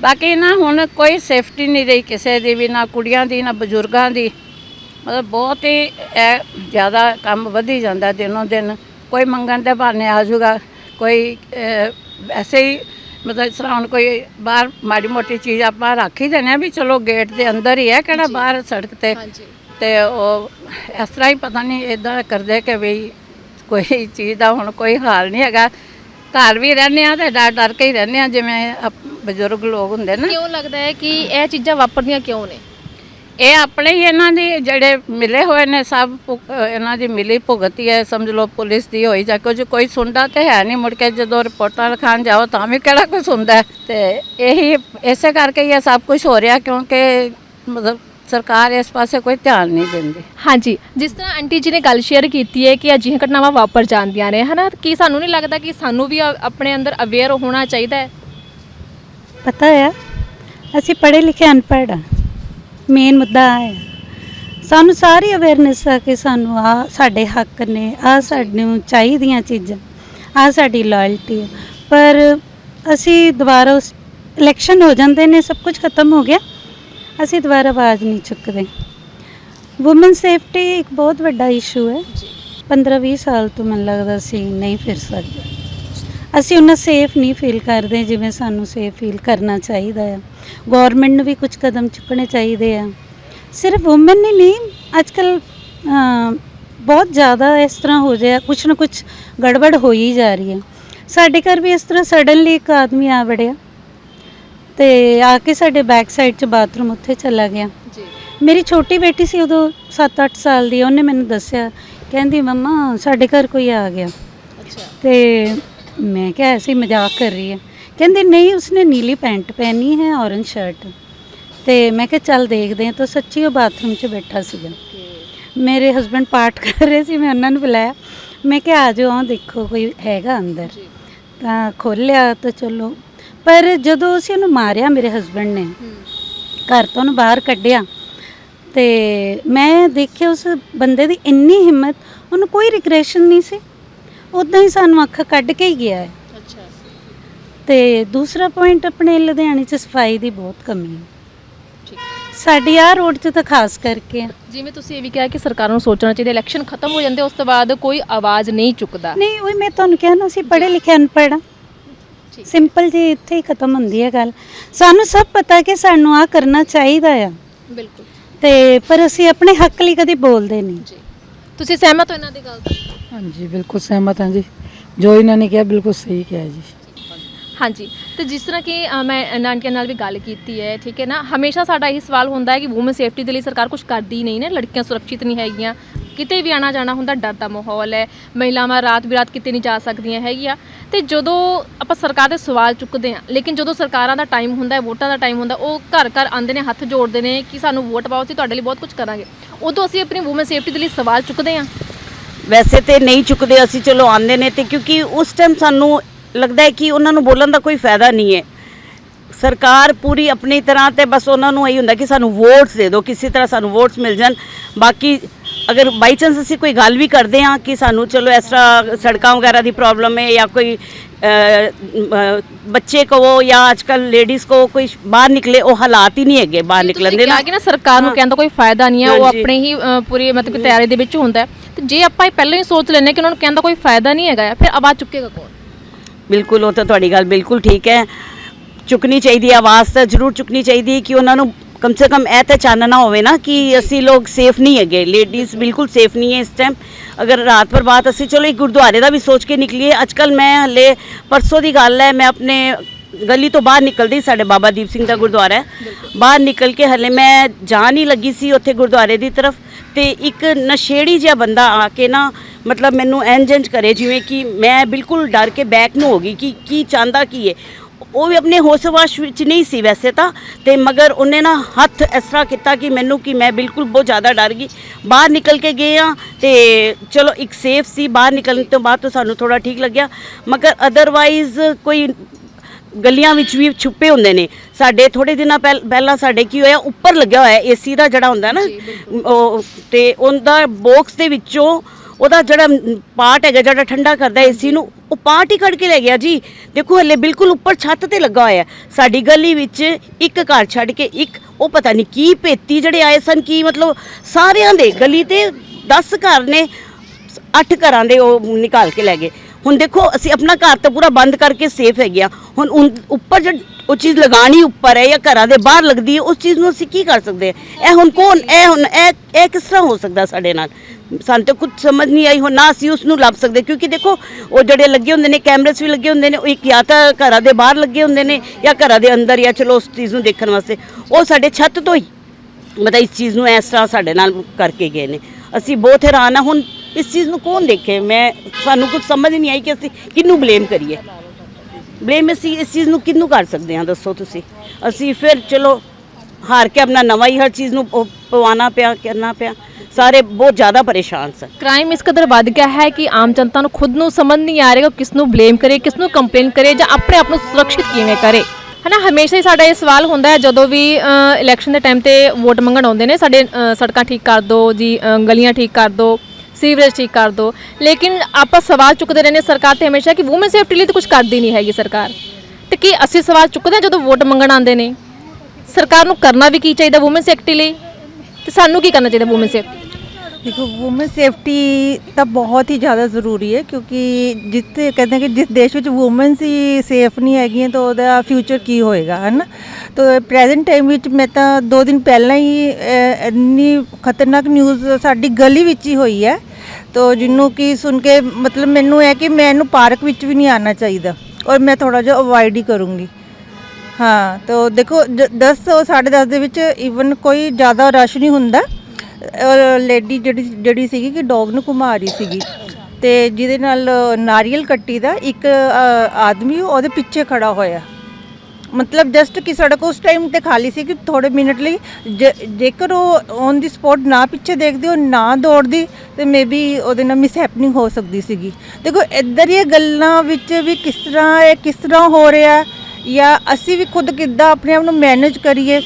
Speaker 3: ਬਾਕੀ ਨਾ ਹੁਣ ਕੋਈ ਸੇਫਟੀ ਨਹੀਂ ਰਹੀ ਕਿਸੇ ਦੀ ਵੀ ਨਾ ਕੁੜੀਆਂ ਦੀ ਨਾ ਬਜ਼ੁਰਗਾਂ ਦੀ। ਮਤਲਬ ਬਹੁਤ ਹੀ ਇਹ ਜ਼ਿਆਦਾ ਕੰਮ ਵਧੀ ਜਾਂਦਾ ਦਿਨੋਂ ਦਿਨ। ਕੋਈ ਮੰਗਣ ਦੇ ਬਹਾਨੇ ਆ ਜਾਊਗਾ ਕੋਈ ਅਹ, ਵੈਸੇ ਹੀ ਮਤਲਬ ਇਸ ਤਰ੍ਹਾਂ ਹੁਣ ਕੋਈ ਬਾਹਰ ਮਾੜੀ ਮੋਟੀ ਚੀਜ਼ ਆਪਾਂ ਰੱਖ ਹੀ ਦਿੰਦੇ ਆ ਵੀ ਚਲੋ ਗੇਟ ਦੇ ਅੰਦਰ ਹੀ ਹੈ ਕਿਹੜਾ ਬਾਹਰ ਸੜਕ ਤੇ। ਤੇ ਉਹ ਇਸ ਤਰ੍ਹਾਂ ਹੀ ਪਤਾ ਨਹੀਂ ਇਦਾਂ ਕਰਦੇ ਕਿ ਵੀ ਕੋਈ ਚੀਜ਼ ਦਾ ਹੁਣ ਕੋਈ ਹਾਲ ਨਹੀਂ ਹੈਗਾ। ਘਰ ਵੀ ਰਹਿੰਦੇ ਆ ਤੇ ਡਰ ਡਰ ਕੇ ਹੀ ਰਹਿੰਦੇ ਆ ਜਿਵੇਂ ਅਪ- ਬਜ਼ੁਰਗ ਲੋਕ ਹੁੰਦੇ ਨਾ।
Speaker 1: ਕਿਉਂ ਲੱਗਦਾ ਹੈ ਕਿ ਇਹ ਚੀਜ਼ਾਂ ਵਾਪਰਦੀਆਂ ਕਿਉਂ ਨੇ?
Speaker 3: ਇਹ ਆਪਣੇ ਹੀ ਇਹਨਾਂ ਦੀ ਜਿਹੜੇ ਮਿਲੇ ਹੋਏ ਨੇ ਸਭ ਭੁਗ- ਅਹ ਇਹਨਾਂ ਦੀ ਮਿਲੀ ਭੁਗਤੀ ਹੈ ਸਮਝ ਲਓ ਪੁਲਿਸ ਦੀ ਹੋਈ ਜਾਂ ਕੁਝ ਕੋਈ ਸੁਣਦਾ ਤੇ ਹੈ ਨਹੀਂ ਮੁੜ ਕੇ ਜਦੋਂ ਰਿਪੋਰਟਾਂ ਲਿਖਾਉਣ ਜਾਓ ਤਾਂ ਵੀ ਕਿਹੜਾ ਕੋਈ ਸੁਣਦਾ ਹੈ। ਤੇ ਇਹੀ ਇਸੇ ਕਰਕੇ ਹੀ ਇਹ ਸਭ ਕੁਝ ਹੋ ਰਿਹਾ ਕਿਉਂਕਿ ਮਤਲਬ ਸਰਕਾਰ ਇਸ ਪਾਸੇ ਕੋਈ ਧਿਆਨ ਨਹੀਂ ਦਿੰਦੀ।
Speaker 1: ਹਾਂਜੀ ਜਿਸ ਤਰ੍ਹਾਂ ਆਂਟੀ ਜੀ ਨੇ ਗੱਲ ਸ਼ੇਅਰ ਕੀਤੀ ਹੈ ਕਿ ਅਜਿਹੀਆਂ ਘਟਨਾਵਾਂ ਵਾਪਰ ਜਾਂਦੀਆਂ ਨੇ ਹਨਾ? ਕੀ ਸਾਨੂੰ ਨਹੀਂ ਲੱਗਦਾ ਕਿ ਸਾਨੂੰ ਵੀ ਆਪਣੇ ਅੰਦਰ ਅਵੇਅਰ ਹੋਣਾ ਚਾਹੀਦਾ ਹੈ?
Speaker 4: ਪਤਾ ਹੈ ਅਸੀਂ ਪੜ੍ਹੇ ਲਿਖੇ ਅਨਪੜ੍ਹ ਹਾਂ। ਮੇਨ ਮੁੱਦਾ ਆ ਹੈ। ਸਾਨੂੰ ਸਾਰੀ ਅਵੇਅਰਨੈਸ ਆ ਕਿ ਸਾਨੂੰ ਆ ਸਾਡੇ ਹੱਕ ਨੇ ਆ ਸਾਨੂੰ ਚਾਹੀਦੀਆਂ ਚੀਜ਼ਾਂ ਆ ਸਾਡੀ ਲਾਇਲਟੀ ਪਰ ਅਸੀਂ ਦੁਬਾਰਾ ਉਸ ਇਲੈਕਸ਼ਨ ਹੋ ਜਾਂਦੇ ਨੇ, ਸਭ ਕੁਝ ਖਤਮ ਹੋ ਗਿਆ। ਅਸੀਂ ਦੁਬਾਰਾ ਆਵਾਜ਼ ਨਹੀਂ ਚੁੱਕਦੇ। ਔਮਨ ਸੇਫਟੀ ਇੱਕ ਬਹੁਤ ਵੱਡਾ ਇਸ਼ੂ ਹੈ। 15-20 ਸਾਲ ਤੋਂ ਮੈਨੂੰ ਲੱਗਦਾ ਸੀ, ਨਹੀਂ ਫਿਰ ਸਕਦੇ। ਅਸੀਂ ਉਹਨਾਂ ਸੇਫ ਨਹੀਂ ਫੀਲ ਕਰਦੇ ਜਿਵੇਂ ਸਾਨੂੰ ਸੇਫ ਫੀਲ ਕਰਨਾ ਚਾਹੀਦਾ ਆ। ਗਵਰਨਮੈਂਟ ਨੂੰ ਵੀ ਕੁਝ ਕਦਮ ਚੁੱਕਣੇ ਚਾਹੀਦੇ ਆ। ਸਿਰਫ ਔਮਨ ਹੀ ਨਹੀਂ ਅੱਜਕੱਲ ਬਹੁਤ ਜ਼ਿਆਦਾ ਇਸ ਤਰ੍ਹਾਂ ਹੋ ਜਾਇਆ ਕੁਝ ਨਾ ਕੁਝ ਗੜਬੜ ਹੋ ਹੀ ਜਾ ਰਹੀ ਹੈ। ਸਾਡੇ ਘਰ ਵੀ ਇਸ ਤਰ੍ਹਾਂ ਸਡਨਲੀ ਇੱਕ ਆਦਮੀ ਆ ਵੜਿਆ ਤੇ ਆ ਕੇ ਸਾਡੇ ਬੈਕ ਸਾਈਡ 'ਚ ਬਾਥਰੂਮ ਉੱਥੇ ਚਲਾ ਗਿਆ।
Speaker 1: ਜੀ।
Speaker 4: ਮੇਰੀ ਛੋਟੀ ਬੇਟੀ ਸੀ ਉਦੋਂ 7-8 ਸਾਲ ਦੀ ਉਹਨੇ ਮੈਨੂੰ ਦੱਸਿਆ ਕਹਿੰਦੀ ਮੰਮਾ ਸਾਡੇ ਘਰ ਕੋਈ ਆ ਗਿਆ।
Speaker 1: ਅੱਛਾ।
Speaker 4: ਤੇ ਮੈਂ ਕਿਹਾ ਐਸੇ ਮਜ਼ਾਕ ਕਰ ਰਹੀ ਹੈ। ਕਹਿੰਦੀ ਨਹੀਂ ਉਸਨੇ ਨੀਲੀ ਪੈਂਟ ਪਹਿਨੀ ਹੈ ਔਰੰਜ ਸ਼ਰਟ। ਤੇ ਮੈਂ ਕਿਹਾ ਚੱਲ ਦੇਖਦੇ ਹਾਂ। ਤਾਂ ਸੱਚੀ ਉਹ ਬਾਥਰੂਮ 'ਚ ਬੈਠਾ ਸੀਗਾ। ਮੇਰੇ ਹਸਬੰਡ ਪਾਠ [LAUGHS] ਕਰ ਰਹੇ ਸੀ ਮੈਂ ਉਹਨਾਂ ਨੂੰ ਬੁਲਾਇਆ। ਮੈਂ ਕਿਹਾ ਆ ਜਾਓ ਦੇਖੋ ਕੋਈ ਹੈਗਾ ਅੰਦਰ। ਤਾਂ ਖੋਲਿਆ ਤਾਂ ਚਲੋ। ਪਰ ਜਦੋਂ ਅਸੀਂ ਉਹਨੂੰ ਮਾਰਿਆ ਮੇਰੇ ਹਸਬੰਡ ਨੇ ਘਰ ਤੋਂ ਉਹਨੂੰ ਬਾਹਰ ਕੱਢਿਆ ਤੇ ਮੈਂ ਦੇਖਿਆ ਉਸ ਬੰਦੇ ਦੀ ਇੰਨੀ ਹਿੰਮਤ ਉਹਨੂੰ ਕੋਈ ਰਿਗਰੈਸ਼ਨ ਨਹੀਂ ਸੀ। ਉਦਾਂ ਹੀ ਸਾਨੂੰ ਅੱਖ ਕੱਢ ਕੇ ਹੀ ਗਿਆ ਹੈ। ਤੇ ਦੂਸਰਾ ਪੁਆਇੰਟ ਆਪਣੇ ਲੁਧਿਆਣੇ 'ਚ ਸਫ਼ਾਈ ਦੀ ਬਹੁਤ ਕਮੀ ਹੈ।
Speaker 1: ਠੀਕ।
Speaker 4: ਸਾਡੀ ਆ ਰੋਡ 'ਚ ਤਾਂ ਖਾਸ ਕਰਕੇ। ਆ।
Speaker 1: ਜਿਵੇਂ ਤੁਸੀਂ ਇਹ ਵੀ ਕਿਹਾ ਕਿ ਸਰਕਾਰ ਨੂੰ ਸੋਚਣਾ ਚਾਹੀਦਾ ਇਲੈਕਸ਼ਨ ਖਤਮ ਹੋ ਜਾਂਦੇ ਉਸ ਤੋਂ ਬਾਅਦ ਕੋਈ ਆਵਾਜ਼ ਨਹੀਂ ਚੁੱਕਦਾ।
Speaker 4: ਨਹੀਂ ਉਹ ਮੈਂ ਤੁਹਾਨੂੰ ਕਿਹਾ ਨਾ ਅਸੀਂ ਪੜ੍ਹੇ ਲਿਖੇ ਅਨਪੜ੍ਹ ਹਾਂ।
Speaker 1: ਠੀਕ।
Speaker 4: ਸਿੰਪਲ ਜੀ ਇੱਥੇ ਹੀ ਖਤਮ ਹੁੰਦੀ ਹੈ ਗੱਲ। ਸਾਨੂੰ ਸਭ ਪਤਾ ਕਿ ਸਾਨੂੰ ਆ ਕਰਨਾ ਚਾਹੀਦਾ ਆ।
Speaker 1: ਬਿਲਕੁਲ।
Speaker 4: ਤੇ ਪਰ ਅਸੀਂ ਆਪਣੇ ਹੱਕ ਲਈ ਕਦੇ ਬੋਲਦੇ ਨਹੀਂ।
Speaker 1: ਜੀ। ਤੁਸੀਂ ਸਹਿਮਤ ਹੋ ਇਹਨਾਂ ਦੀ ਗੱਲ ਤੋਂ?
Speaker 7: ਹਾਂਜੀ ਬਿਲਕੁਲ ਸਹਿਮਤ ਹਾਂ ਜੀ। ਜੋ ਇਹਨਾਂ ਨੇ ਕਿਹਾ ਬਿਲਕੁਲ ਸਹੀ ਕਿਹਾ ਜੀ।
Speaker 1: ਹਾਂਜੀ। ਤੇ ਜਿਸ ਤਰ੍ਹਾਂ ਕਿ ਅ, ਮੈਂ ਨਾਨਕਿਆਂ ਨਾਲ ਵੀ ਗੱਲ ਕੀਤੀ ਹੈ ਠੀਕ ਹੈ ਨਾ? ਹਮੇਸ਼ਾ ਸਾਡਾ ਇਹੀ ਸਵਾਲ ਹੁੰਦਾ ਹੈ ਕਿ ਔਮਨ ਸੇਫਟੀ ਦੇ ਲਈ ਸਰਕਾਰ ਕੁਝ ਕਰਦੀ ਨਹੀਂ ਨਾ ਲੜਕੀਆਂ ਸੁਰੱਖਿਅਤ ਨਹੀਂ ਹੈਗੀਆਂ। ਕਿਤੇ ਵੀ ਆਣਾ ਜਾਣਾ ਹੁੰਦਾ ਡਰ ਦਾ ਮਾਹੌਲ ਹੈ। ਮਹਿਲਾਵਾਂ ਰਾਤ ਬਿਰਾਤ ਕਿਤੇ ਨਹੀਂ ਜਾ ਸਕਦੀਆਂ ਹੈਗੀਆਂ। ਤੇ ਜਦੋਂ ਆਪਾਂ ਸਰਕਾਰ ਦੇ ਸਵਾਲ ਚੁੱਕਦੇ ਹਾਂ ਲੇਕਿਨ ਜਦੋਂ ਸਰਕਾਰਾਂ ਦਾ ਟਾਈਮ ਹੁੰਦਾ ਹੈ ਵੋਟਾਂ ਦਾ ਟਾਈਮ ਹੁੰਦਾ ਉਹ ਘਰ ਘਰ ਆਉਂਦੇ ਨੇ ਹੱਥ ਜੋੜਦੇ ਨੇ ਕਿ ਸਾਨੂੰ ਵੋਟ ਪਾਓ ਅਸੀਂ ਤੁਹਾਡੇ ਲਈ ਬਹੁਤ ਕੁਝ ਕਰਾਂਗੇ। ਉਦੋਂ ਅਸੀਂ ਆਪਣੀ ਔਮਨ ਸੇਫਟੀ ਦੇ ਲਈ ਸਵਾਲ ਚੁੱਕਦੇ ਹਾਂ।
Speaker 8: ਵੈਸੇ ਤੇ ਨਹੀਂ ਚੁੱਕਦੇ ਅਸੀਂ ਚਲੋ ਆਉਂਦੇ ਨੇ ਤੇ ਕਿਉਂਕਿ ਉਸ ਟਾਈਮ ਸਾਨੂੰ ਲੱਗਦਾ ਹੈ ਕਿ ਉਹਨਾਂ ਨੂੰ ਬੋਲਣ ਦਾ ਕੋਈ ਫਾਇਦਾ ਨਹੀਂ ਹੈ। ਸਰਕਾਰ ਪੂਰੀ ਆਪਣੀ ਤਰ੍ਹਾਂ ਤੇ ਬਸ ਉਹਨਾਂ ਨੂੰ ਇਹੀ ਹੁੰਦਾ ਕਿ ਸਾਨੂੰ ਵੋਟਸ ਦੇ ਦਿਓ ਕਿਸੇ ਤਰ੍ਹਾਂ ਸਾਨੂੰ ਵੋਟਸ ਮਿਲ ਜਾਣ। ਬਾਕੀ ਅਗਰ ਬਾਈ ਚਾਂਸ ਅਸੀਂ ਕੋਈ ਗੱਲ ਵੀ ਕਰਦੇ ਹਾਂ ਕਿ ਸਾਨੂੰ ਚਲੋ ਇਸ ਤਰ੍ਹਾਂ ਸੜਕਾਂ ਵਗੈਰਾ ਦੀ ਪ੍ਰੋਬਲਮ ਹੈ ਜਾਂ ਕੋਈ ਬੱਚੇ ਕੋ ਜਾਂ ਅੱਜਕੱਲ ਲੇਡੀਜ਼ ਕੋ ਕੋਈ ਬਾਹਰ ਨਿਕਲੇ ਉਹ ਹਾਲਾਤ ਹੀ ਨਹੀਂ ਹੈਗੇ ਬਾਹਰ ਨਿਕਲਣ ਦੇ
Speaker 1: ਕਿਹਾ ਕਿ ਨਾ ਸਰਕਾਰ ਨੂੰ ਕਹਿਣ ਦਾ ਕੋਈ ਫਾਇਦਾ ਨਹੀਂ ਹੈ ਉਹ। ਆਪਣੇ ਹੀ ਪੂਰੀ ਮਤਲਬ ਕਿ ਤਿਆਰੀ ਦੇ ਵਿੱਚ ਹੁੰਦਾ ਤੇ ਜੇ ਆਪਾਂ ਇਹ ਪਹਿਲਾਂ ਹੀ ਸੋਚ ਲੈਂਦੇ ਕਿ ਉਹਨਾਂ ਨੂੰ ਕਹਿਣ ਦਾ ਕੋਈ ਫਾਇਦਾ ਨਹੀਂ ਹੈਗਾ ਫਿਰ ਆਵਾਜ਼ ਚੁੱਕੇਗਾ ਕੌਣ?
Speaker 8: ਬਿਲਕੁਲ ਉਹ ਤਾਂ ਤੁਹਾਡੀ ਗੱਲ ਬਿਲਕੁਲ ਠੀਕ ਹੈ। ਚੁੱਕਣੀ ਚਾਹੀਦੀ ਹੈ ਆਵਾਜ਼ ਤਾਂ ਜ਼ਰੂਰ ਚੁੱਕਣੀ ਚਾਹੀਦੀ ਹੈ ਕਿ ਉਹਨਾਂ ਨੂੰ ਕਮ ਸੇ ਕਮ ਇਹ ਤਾਂ ਚਾਨਣਾ ਹੋਵੇ ਨਾ ਕਿ ਅਸੀਂ ਲੋਕ ਸੇਫ ਨਹੀਂ ਹੈਗੇ। ਲੇਡੀਜ਼ ਬਿਲਕੁਲ ਸੇਫ ਨਹੀਂ ਹੈ ਇਸ ਟਾਈਮ ਅਗਰ ਰਾਤ ਪਰ ਬਾਤ ਅਸੀਂ ਚਲੋ ਇੱਕ ਗੁਰਦੁਆਰੇ ਦਾ ਵੀ ਸੋਚ ਕੇ ਨਿਕਲੀਏ। ਅੱਜਕੱਲ ਮੈਂ ਹਲੇ ਪਰਸੋਂ ਦੀ ਗੱਲ ਹੈ ਮੈਂ ਆਪਣੇ ਗਲੀ ਤੋਂ ਬਾਹਰ ਨਿਕਲਦੀ ਸਾਡੇ ਬਾਬਾ ਦੀਪ ਸਿੰਘ ਦਾ ਗੁਰਦੁਆਰਾ ਹੈ। ਬਾਹਰ ਨਿਕਲ ਕੇ ਹਲੇ ਮੈਂ ਜਾਣ ਹੀ ਲੱਗੀ ਸੀ ਉੱਥੇ ਗੁਰਦੁਆਰੇ ਦੀ ਤਰਫ। ਤੇ ਇੱਕ ਨਸ਼ੇੜੀ ਜਿਹਾ ਬੰਦਾ ਆ ਕੇ ਨਾ ਮਤਲਬ ਮੈਨੂੰ ਇੰਝ ਕਰੇ ਜਿਵੇਂ ਕਿ ਮੈਂ ਬਿਲਕੁਲ ਡਰ ਕੇ ਬੈਕ ਨੂੰ ਹੋ ਗਈ ਕਿ ਕੀ ਚਾਹੁੰਦਾ ਕੀ ਹੈ ਉਹ ਵੀ ਆਪਣੇ ਹੋਸ਼-ਵਾਸ਼ ਵਿੱਚ ਨਹੀਂ ਸੀ ਵੈਸੇ ਤਾਂ ਤੇ ਮਗਰ ਉਹਨੇ ਨਾ ਹੱਥ ਇਸ ਤਰ੍ਹਾਂ ਕੀਤਾ ਕਿ ਮੈਨੂੰ ਕਿ ਮੈਂ ਬਿਲਕੁਲ ਬਹੁਤ ਜ਼ਿਆਦਾ ਡਰ ਗਈ। ਬਾਹਰ ਨਿਕਲ ਕੇ ਗਏ ਆ ਤੇ ਚਲੋ ਇੱਕ ਸੇਫ ਸੀ ਬਾਹਰ ਨਿਕਲਣ ਤੋਂ ਬਾਅਦ ਤਾਂ ਸਾਨੂੰ ਥੋੜਾ ਠੀਕ ਲੱਗਿਆ। ਮਗਰ ਅਦਰਵਾਈਜ਼ ਕੋਈ ਗਲੀਆਂ ਵਿੱਚ ਵੀ ਛੁਪੇ ਹੁੰਦੇ ਨੇ। ਸਾਡੇ ਥੋੜੇ ਦਿਨਾਂ ਪਹਿਲਾਂ ਸਾਡੇ ਕੀ ਹੋਇਆ ਉੱਪਰ ਲੱਗਿਆ ਹੋਇਆ ਏਸੀ ਦਾ ਜਿਹੜਾ ਹੁੰਦਾ ਨਾ ਉਹ ਤੇ ਉਹਦਾ ਬਾਕਸ ਦੇ ਵਿੱਚੋਂ ਉਹਦਾ ਜਿਹੜਾ ਪਾਰਟ ਹੈਗਾ, ਜਿਹੜਾ ਠੰਡਾ ਕਰਦਾ ਏਸੀ ਨੂੰ, ਉਹ ਪਾਰਟ ਹੀ ਕੱਢ ਕੇ ਲੈ ਗਿਆ ਜੀ। ਦੇਖੋ, ਹਲੇ ਬਿਲਕੁਲ ਉੱਪਰ ਛੱਤ ਤੇ ਲੱਗਾ ਹੋਇਆ। ਸਾਡੀ ਗਲੀ ਵਿੱਚ ਇੱਕ ਘਰ ਛੱਡ ਕੇ ਇੱਕ, ਉਹ ਪਤਾ ਨਹੀਂ ਕੀ ਭੇਤੀ ਜਿਹੜੇ ਆਏ ਸਨ, ਕੀ ਮਤਲਬ ਸਾਰਿਆਂ ਦੇ ਗਲੀ ਤੇ 10 ਘਰ ਨੇ, ਅੱਠ ਘਰਾਂ ਦੇ ਉਹ ਨਿਕਾਲ ਕੇ ਲੈ ਗਏ। ਹੁਣ ਦੇਖੋ, ਅਸੀਂ ਆਪਣਾ ਘਰ ਤਾਂ ਪੂਰਾ ਬੰਦ ਕਰਕੇ ਸੇਫ ਹੈਗੇ ਆ। ਹੁਣ ਉੱਪਰ ਜਦ ਉਹ ਚੀਜ਼ ਲਗਾਣੀ ਉੱਪਰ ਹੈ ਜਾਂ ਘਰਾਂ ਦੇ ਬਾਹਰ ਲੱਗਦੀ ਹੈ, ਉਸ ਚੀਜ਼ ਨੂੰ ਅਸੀਂ ਕੀ ਕਰ ਸਕਦੇ ਹਾਂ? ਇਹ ਹੁਣ ਕੌਣ ਇਹ ਹੁਣ ਇਹ ਇਹ ਕਿਸ ਤਰ੍ਹਾਂ ਹੋ ਸਕਦਾ ਸਾਡੇ ਨਾਲ? ਸਾਨੂੰ ਤਾਂ ਕੁਝ ਸਮਝ ਨਹੀਂ ਆਈ, ਹੁਣ ਨਾ ਅਸੀਂ ਉਸ ਨੂੰ ਲੱਭ ਸਕਦੇ, ਕਿਉਂਕਿ ਦੇਖੋ, ਉਹ ਜਿਹੜੇ ਲੱਗੇ ਹੁੰਦੇ ਨੇ ਕੈਮਰੇਸ ਵੀ ਲੱਗੇ ਹੁੰਦੇ ਨੇ, ਉਹ ਇੱਕ ਜਾਂ ਤਾਂ ਘਰਾਂ ਦੇ ਬਾਹਰ ਲੱਗੇ ਹੁੰਦੇ ਨੇ ਜਾਂ ਘਰਾਂ ਦੇ ਅੰਦਰ ਜਾਂ ਚਲੋ ਉਸ ਚੀਜ਼ ਨੂੰ ਦੇਖਣ ਵਾਸਤੇ। ਉਹ ਸਾਡੇ ਛੱਤ ਤੋਂ ਹੀ ਮਤਲਬ ਇਸ ਚੀਜ਼ ਨੂੰ ਇਸ ਤਰ੍ਹਾਂ ਸਾਡੇ ਨਾਲ ਕਰਕੇ ਗਏ ਨੇ। ਅਸੀਂ ਬਹੁਤ ਹੈਰਾਨ ਆ, ਹੁਣ ਇਸ ਚੀਜ਼ ਨੂੰ ਕੌਣ ਦੇਖੇ? ਮੈਂ ਸਾਨੂੰ ਕੁਝ ਸਮਝ ਨਹੀਂ ਆਈ ਕਿ ਅਸੀਂ ਕਿਹਨੂੰ ਬਲੇਮ ਕਰੀਏ। ਬਲੇਮ ਅਸੀਂ ਇਸ ਚੀਜ਼ ਨੂੰ ਕਿੰਨੂੰ ਕਰ ਸਕਦੇ ਹਾਂ, ਦੱਸੋ ਤੁਸੀਂ। ਅਸੀਂ ਫਿਰ ਚਲੋ, ਹਾਰ ਕੇ ਆਪਣਾ ਨਵਾਂ ਹੀ ਹਰ ਚੀਜ਼ ਨੂੰ ਉਹ ਪਵਾਉਣਾ ਪਿਆ, ਕਰਨਾ ਪਿਆ। ਸਾਰੇ ਬਹੁਤ ਜ਼ਿਆਦਾ ਪਰੇਸ਼ਾਨ ਸਨ।
Speaker 1: ਕ੍ਰਾਈਮ ਇਸ ਕਦਰ ਵੱਧ ਗਿਆ ਹੈ ਕਿ ਆਮ ਜਨਤਾ ਨੂੰ ਖੁਦ ਨੂੰ ਸਮਝ ਨਹੀਂ ਆ ਰਿਹਾ ਕਿ ਕਿਸ ਨੂੰ ਬਲੇਮ ਕਰੇ, ਕਿਸ ਨੂੰ ਕੰਪਲੇਨ ਕਰੇ ਜਾਂ ਆਪਣੇ ਆਪ ਨੂੰ ਸੁਰੱਖਿਅਤ ਕਿਵੇਂ ਕਰੇ। ਹਨਾ, ਹਮੇਸ਼ਾ ਹੀ ਸਾਡਾ ਇਹ ਸਵਾਲ ਹੁੰਦਾ ਹੈ, ਜਦੋਂ ਵੀ ਇਲੈਕਸ਼ਨ ਦੇ ਟਾਈਮ ਤੇ ਵੋਟ ਮੰਗਣ ਆਉਂਦੇ ਨੇ, ਸਾਡੇ ਸੜਕਾਂ ਠੀਕ ਕਰ ਦਿਓ ਜੀ ਗਲੀਆਂ ਠੀਕ ਕਰ ਦਿਓ ਸੀਵਰੇਜ ਠੀਕ ਕਰ ਦਿਓ ਲੇਕਿਨ ਆਪਾਂ ਸਵਾਲ ਚੁੱਕਦੇ ਰਹਿੰਦੇ ਸਰਕਾਰ ਤੇ ਹਮੇਸ਼ਾ ਕਿ ਔਮਨ ਸੇਫਟੀ ਲਈ ਤਾਂ ਕੁਝ ਕਰਦੀ ਨਹੀਂ ਹੈਗੀ ਸਰਕਾਰ। ਤੇ ਕੀ ਅਸੀਂ ਸਵਾਲ ਚੁੱਕਦੇ ਹਾਂ ਜਦੋਂ ਵੋਟ ਮੰਗਣ ਆਉਂਦੇ ਨੇ? ਸਰਕਾਰ ਨੂੰ ਕਰਨਾ ਵੀ ਕੀ ਚਾਹੀਦਾ ਔਮਨ ਸੇਫਟੀ ਲਈ? ਤੇ ਸਾਨੂੰ ਕੀ ਕਰਨਾ ਚਾਹੀਦਾ ਔਮਨ ਸੇਫਟੀ
Speaker 9: ਦੇਖੋ ਵੂਮਨ ਸੇਫਟੀ ਤਾਂ ਬਹੁਤ ਹੀ ਜ਼ਿਆਦਾ ਜ਼ਰੂਰੀ ਹੈ ਕਿਉਂਕਿ ਜਿੱਥੇ ਕਹਿੰਦੇ ਕਿ ਜਿਸ ਦੇਸ਼ ਵਿੱਚ ਵੂਮਨਸ ਹੀ ਸੇਫ ਨਹੀਂ ਹੈਗੀਆਂ ਤਾਂ ਉਹਦਾ ਫਿਊਚਰ ਕੀ ਹੋਏਗਾ, ਹਨ? ਤਾਂ ਪ੍ਰੈਜ਼ੈਂਟ ਟਾਈਮ ਵਿੱਚ ਮੈਂ ਤਾਂ ਦੋ ਦਿਨ ਪਹਿਲਾਂ ਹੀ ਇੰਨੀ ਖਤਰਨਾਕ ਨਿਊਜ਼ ਸਾਡੀ ਗਲੀ ਵਿੱਚ ਹੀ ਹੋਈ ਹੈ। ਤੋ ਜਿਹਨੂੰ ਕਿ ਸੁਣ ਕੇ ਮਤਲਬ ਮੈਨੂੰ ਹੈ ਕਿ ਮੈਨੂੰ ਪਾਰਕ ਵਿੱਚ ਵੀ ਨਹੀਂ ਆਉਣਾ ਚਾਹੀਦਾ ਔਰ ਮੈਂ ਥੋੜਾ ਜਿਹਾ ਅਵੋਇਡ ਹੀ ਕਰੂੰਗੀ। ਹਾਂ, ਤਾਂ ਦੇਖੋ 10 ਤੋਂ 10:30 ਦੇ ਵਿੱਚ ਈਵਨ ਕੋਈ ਜ਼ਿਆਦਾ ਰਸ਼ ਨਹੀਂ ਹੁੰਦਾ। ਔਰ ਲੇਡੀ ਜਿਹੜੀ ਜਿਹੜੀ ਸੀਗੀ ਕਿ ਡੌਗ ਨੂੰ ਘੁਮਾ ਰਹੀ ਸੀਗੀ। ਤੇ ਜਿਹਦੇ ਨਾਲ ਨਾਰੀਅਲ ਕੱਟੀ ਦਾ ਇੱਕ ਆਦਮੀ ਉਹਦੇ ਪਿੱਛੇ ਖੜਾ ਹੋਇਆ। ਮਤਲਬ ਜਸਟ ਕਿ ਸੜਕ ਉਸ ਟਾਈਮ ਤੇ ਖਾਲੀ ਸੀ ਕਿ ਥੋੜੇ ਮਿੰਟ ਲਈ। ਜੇ- ਜੇਕਰ ਉਹ ਔਨ ਦੀ ਸਪੌਟ ਨਾ ਪਿੱਛੇ ਦੇਖਦੀ, ਉਹ ਨਾ ਦੌੜਦੀ, ਤੇ ਮੇਬੀ ਉਹਦੇ ਨਾਲ ਮਿਸ ਹੈਪਨਿੰਗ ਹੋ ਸਕਦੀ ਸੀਗੀ। ਦੇਖੋ, ਇੱਧਰ ਦੀਆਂ ਗੱਲਾਂ ਵਿੱਚ ਵੀ ਕਿਸ ਤਰ੍ਹਾਂ ਇਹ ਕਿਸ ਤਰ੍ਹਾਂ ਹੋ ਰਿਹਾ ਜਾਂ ਅਸੀਂ ਵੀ ਖੁਦ ਕਿੱਦਾਂ ਆਪਣੇ ਆਪ ਨੂੰ ਮੈਨੇਜ ਕਰੀਏ,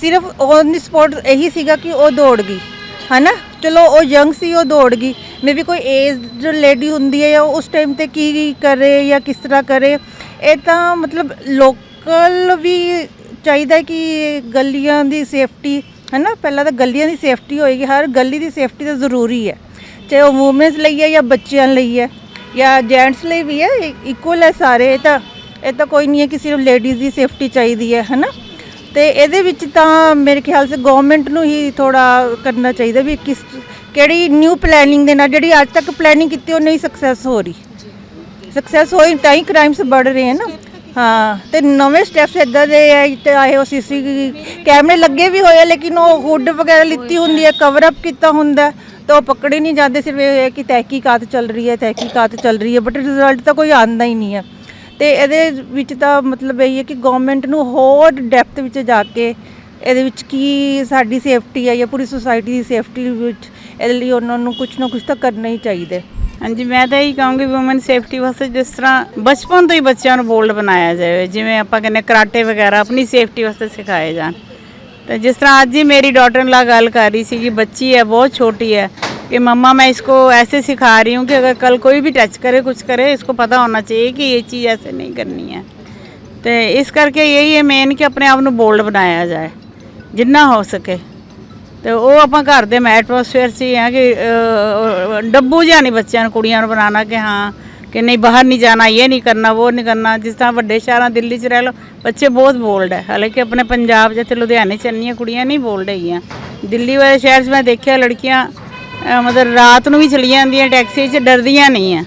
Speaker 9: ਸਿਰਫ ਔਨ ਦੀ ਸਪੌਟ ਇਹੀ ਸੀਗਾ ਕਿ ਉਹ ਦੌੜ ਗਈ। ਹਨਾ? ਚਲੋ, ਉਹ ਯੰਗ ਸੀ, ਉਹ ਦੌੜ ਗਈ। ਮੇਬੀ ਕੋਈ ਏਜ ਲੇਡੀ ਹੁੰਦੀ ਹੈ ਜਾਂ ਉਸ ਟਾਈਮ ਤੇ ਕੀ ਕਰੇ ਜਾਂ ਕਿਸ ਤਰ੍ਹਾਂ ਕਰੇ, ਇਹ ਤਾਂ ਮਤਲਬ ਲੋਕ ਲੋਕਲ ਵੀ ਚਾਹੀਦਾ ਹੈ ਕਿ ਗਲੀਆਂ ਦੀ ਸੇਫਟੀ ਹਨਾ? ਪਹਿਲਾਂ ਤਾਂ ਗਲੀਆਂ ਦੀ ਸੇਫਟੀ ਹੋਏਗੀ ਹਰ ਗਲੀ ਦੀ ਸੇਫਟੀ ਤਾਂ ਜ਼ਰੂਰੀ ਹੈ। ਚਾਹੇ ਉਹ ਵੂਮਨਸ ਲਈ ਹੈ ਜਾਂ ਬੱਚਿਆਂ ਲਈ ਹੈ ਜਾਂ ਜੈਂਟਸ ਲਈ ਵੀ ਹੈ ਇਕੁਅਲ ਹੈ ਸਾਰੇ ਇਹ ਤਾਂ ਇਹ ਤਾਂ ਕੋਈ ਨਹੀਂ ਹੈ ਕਿ ਸਿਰਫ ਲੇਡੀਜ਼ ਦੀ ਸੇਫਟੀ ਚਾਹੀਦੀ ਹੈ ਹਨਾ? ਤੇ ਇਹਦੇ ਵਿੱਚ ਤਾਂ ਮੇਰੇ ਖਿਆਲ ਸੇ ਗਵਰਨਮੈਂਟ ਨੂੰ ਹੀ ਥੋੜਾ ਕਰਨਾ ਚਾਹੀਦਾ ਵੀ ਕਿਸ ਕਿਹੜੀ ਨਿਊ ਪਲੈਨਿੰਗ ਦੇ ਨਾਲ ਜਿਹੜੀ ਅੱਜ ਤੱਕ ਪਲੈਨਿੰਗ ਕੀਤੀ ਉਹ ਨਹੀਂ ਸਕਸੈਸ ਹੋ ਰਹੀ। ਸਕਸੈਸ ਹੋਈ ਤਾਂ ਹੀ ਕ੍ਰਾਈਮਸ ਵੱਧ ਰਹੇ ਹਨ ਹਾਂ, ਤੇ ਨਵੇਂ ਸਟੈਪਸ ਇਦਾਂ ਦੇ ਆਏ ਤੇ ਆਏ ਉਹ ਸੀਸੀ ਕੈਮਰੇ ਲੱਗੇ ਵੀ ਹੋਏ ਆ, ਲੇਕਿਨ ਉਹ ਹੁੱਡ ਵਗੈਰਾ ਲਿੱਤੀ ਹੁੰਦੀ ਹੈ ਕਵਰ ਅਪ ਕੀਤਾ ਹੁੰਦਾ ਤਾਂ ਉਹ ਪਕੜੇ ਨਹੀਂ ਜਾਂਦੇ, ਸਿਰਫ ਇਹ ਹੈ ਕਿ ਤਹਿਕੀਕਾਤ ਚੱਲ ਰਹੀ ਹੈ ਤਹਿਕੀਕਾਤ ਚੱਲ ਰਹੀ ਹੈ ਬਟ ਰਿਜ਼ਲਟ ਤਾਂ ਕੋਈ ਆਉਂਦਾ ਹੀ ਨਹੀਂ ਹੈ ਤੇ ਇਹਦੇ ਵਿੱਚ ਤਾਂ ਮਤਲਬ ਇਹ ਹੈ ਕਿ ਗਵਰਨਮੈਂਟ ਨੂੰ ਹੋਰ ਡੈਪਥ ਵਿੱਚ ਜਾ ਕੇ ਇਹਦੇ ਵਿੱਚ ਕੀ ਸਾਡੀ ਸੇਫਟੀ ਹੈ ਜਾਂ ਪੂਰੀ ਸੋਸਾਇਟੀ ਦੀ ਸੇਫਟੀ ਵਿੱਚ ਇਹਦੇ ਲਈ ਉਹਨਾਂ ਨੂੰ ਕੁਝ ਨਾ ਕੁਝ ਤਾਂ ਕਰਨਾ ਹੀ ਚਾਹੀਦਾ।
Speaker 2: ਹਾਂਜੀ ਮੈਂ ਤਾਂ ਇਹੀ ਕਹਾਂਗੀ ਔਮਨ ਸੇਫਟੀ ਵਾਸਤੇ ਜਿਸ ਤਰ੍ਹਾਂ ਬਚਪਨ ਤੋਂ ਹੀ ਬੱਚਿਆਂ ਨੂੰ ਬੋਲਡ ਬਣਾਇਆ ਜਾਵੇ ਜਿਵੇਂ ਆਪਾਂ ਕਹਿੰਦੇ ਕਰਾਟੇ ਵਗੈਰਾ ਆਪਣੀ ਸੇਫਟੀ ਵਾਸਤੇ ਸਿਖਾਏ ਜਾਣ ਤੇ ਜਿਸ ਤਰ੍ਹਾਂ ਅੱਜ ਹੀ ਮੇਰੀ ਡਾਟਰ ਨਾਲ ਗੱਲ ਕਰ ਰਹੀ ਸੀ ਕਿ ਬੱਚੀ है बहुत छोटी है कि मम्मा मैं इसको ऐसे सिखा रही हूँ कि अगर कल कोई भी टच करे कुछ करे इसको पता होना चाहिए कि ये चीज़ ऐसे नहीं करनी है ਤੇ ਇਸ ਕਰਕੇ ਇਹੀ ਹੈ ਮੇਨ ਕਿ ਆਪਣੇ ਆਪ ਨੂੰ ਬੋਲਡ ਬਣਾਇਆ ਜਾਏ ਜਿੰਨਾ ਹੋ ਸਕੇ ਤੇ ਉਹ ਆਪਾਂ ਘਰ ਦੇ ਐਟਮੋਸਫੇਅਰ 'ਚ ਹੀ ਆ ਕਿ ਡੱਬੂ ਜਿਹਾ ਨਹੀਂ ਬੱਚਿਆਂ ਨੂੰ, ਕੁੜੀਆਂ ਨੂੰ ਬਣਾਉਣਾ ਕਿ ਹਾਂ, ਕਿ ਨਹੀਂ ਬਾਹਰ ਨਹੀਂ ਜਾਣਾ, ਇਹ ਨਹੀਂ ਕਰਨਾ, ਉਹ ਨਹੀਂ ਕਰਨਾ, ਜਿਸ ਤਰ੍ਹਾਂ ਵੱਡੇ ਸ਼ਹਿਰਾਂ, ਦਿੱਲੀ 'ਚ ਰਹਿ ਲਓ, ਬੱਚੇ ਬਹੁਤ ਬੋਲਡ ਹੈ। ਹਾਲਾਂਕਿ ਆਪਣੇ ਪੰਜਾਬ ਜਿੱਥੇ ਲੁਧਿਆਣੇ 'ਚ ਇੰਨੀਆਂ ਕੁੜੀਆਂ ਨਹੀਂ ਬੋਲਡ ਹੈਗੀਆਂ। ਦਿੱਲੀ ਵਾਲੇ ਸ਼ਹਿਰ 'ਚ ਮੈਂ ਦੇਖਿਆ ਲੜਕੀਆਂ ਮਤਲਬ ਰਾਤ ਨੂੰ ਵੀ ਚਲੀ ਜਾਂਦੀਆਂ, ਟੈਕਸੀ 'ਚ ਡਰਦੀਆਂ ਨਹੀਂ ਆ।